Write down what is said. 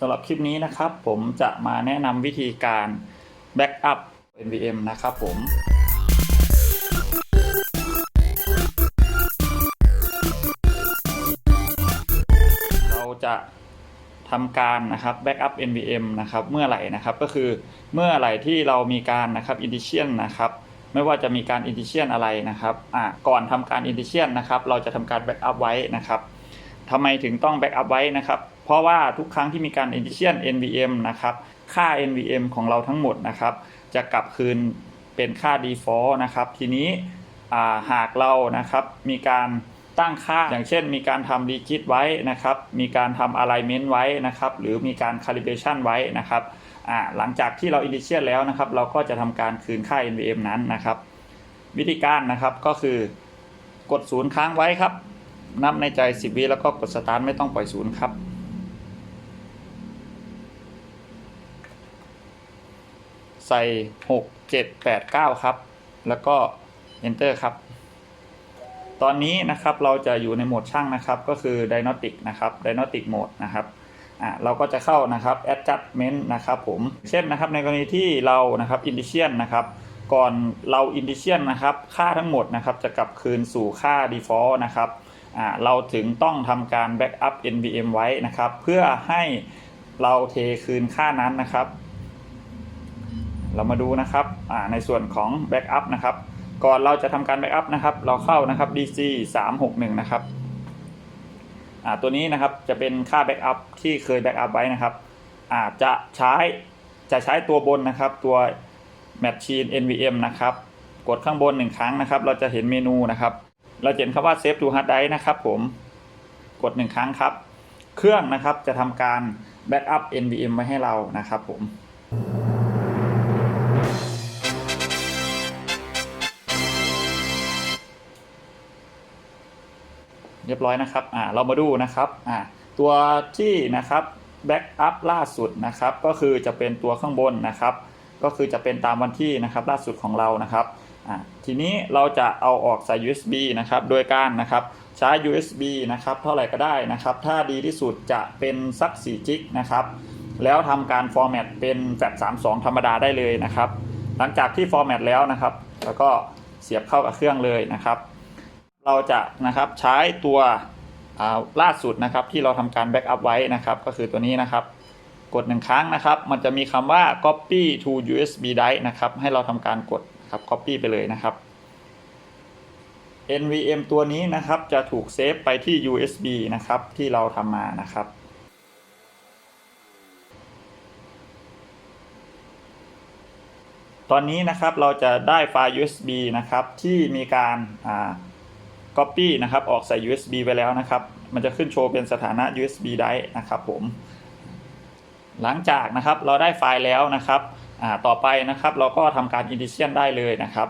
สำหรับคลิปนี้นะครับผมจะมาแนะนำวิธีการ Backup NVM นะครับผมเราจะทำการนะครับ Backup NVM นะครับเมื่อไหร่นะครับก็คือเมื่อไหร่ที่เรามีการนะครับ Indition นะครับไม่ว่าจะมีการ Indition อะไรนะครับอ่าก่อนทำการ Indition นะครับเราจะทำการ Backup ไว้นะครับทำไมถึงต้อง Backup ไว้นะครับ เพราะว่าทุกครั้งที่มีการ Indition NVM นะครับ ค่า NVM ของเราทั้งหมดนะครับ จะกลับคืนเป็นค่า default นะครับ ทีนี้หากเรานะครับมีการตั้งค่า อย่างเช่น มีการทำ digit ไว้นะครับ มีการทำ alignment ไว้นะครับ หรือมีการ calibration ไว้นะครับหลังจากที่เรา initial แล้วนะครับ เราก็จะทำการคืนค่า NVM นั้นนะครับ วิธีการนะครับก็คือกดศูนย์ค้างไว้ครับ นับในใจ 10 วิแล้วก็กดสตาร์ทไม่ต้องปล่อยศูนย์ครับ ใส่6 7 8 9ครับ แล้วก็ enter ครับ ตอนนี้นะครับเราจะอยู่ในโหมดช่างนะครับ ก็คือ Diagnostic นะครับ Diagnostic Mode นะครับอ่าเราก็จะเข้านะครับ Adjustment นะครับผม เช่นนะครับในกรณีที่เรานะครับ Indition นะครับก่อนเรา Indition นะครับ ค่าทั้งหมดนะครับจะกลับคืนสู่ค่า Default นะครับอ่าเราถึงต้องทำการ Backup NVM ไว้นะครับ เพื่อให้เราเทคืนค่านั้นนะครับ เรามาดูนะครับในส่วนของ Backup นะครับ ก่อนเราจะทำการ Backup นะครับ เราเข้านะครับ DC 361 นะครับตัวนี้นะครับจะเป็นค่า Backup ที่เคย Backup ไว้นะครับอาจะใช้จะใช้ตัวบนนะครับ ตัว Machine NVM นะครับ กดข้างบนหนึ่งครั้งนะครับ เราจะเห็นเมนูนะครับ เราเห็นคำว่า Save to Hard Drive นะครับผมกดหนึ่งครั้งครับ เครื่องนะครับจะทำการ Backup NVM ไว้ให้เรานะครับผม เรียบร้อยนะครับอ่าเรามาดูนะครับอ่าตัวที่นะครับแบ็กอัพล่าสุดนะครับ ก็คือจะเป็นตัวข้างบนนะครับ ก็คือจะเป็นตามวันที่นะครับล่าสุดของเรานะครับอ่าทีนี้เราจะเอาออกใส่ USB นะครับ โดยการนะครับใช้ USB นะครับ เท่าไหร่ก็ได้นะครับ ถ้าดีที่สุดจะเป็นสัก4จิกนะครับ แล้วทำการฟอร์แมตเป็นแฟลช32 ธรรมดาได้เลยนะครับ หลังจากที่ฟอร์แมตแล้วนะครับ แล้วก็เสียบเข้ากับเครื่องเลยนะครับ เราจะนะครับใช้ตัวล่าสุดนะครับที่เราทำการแบ็กอัพไว้นะครับก็คือตัวนี้นะครับ กดหนึ่งครั้งนะครับ มันจะมีคำว่า copy to USB drive นะครับให้เราทำการกดครับ copy ไปเลยนะครับ NVM ตัวนี้นะครับจะถูกเซฟไปที่ USB นะครับที่เราทำมานะครับตอนนี้นะครับเราจะได้ไฟล์ USB นะครับที่มีการ Copy นะครับ ออกใส่ USB ไปแล้วนะครับ มันจะขึ้นโชว์เป็นสถานะ USB drive นะครับผม หลังจากนะครับเราได้ไฟล์แล้วนะครับต่อไปนะครับเราก็ทำการ Edition ได้เลยนะครับ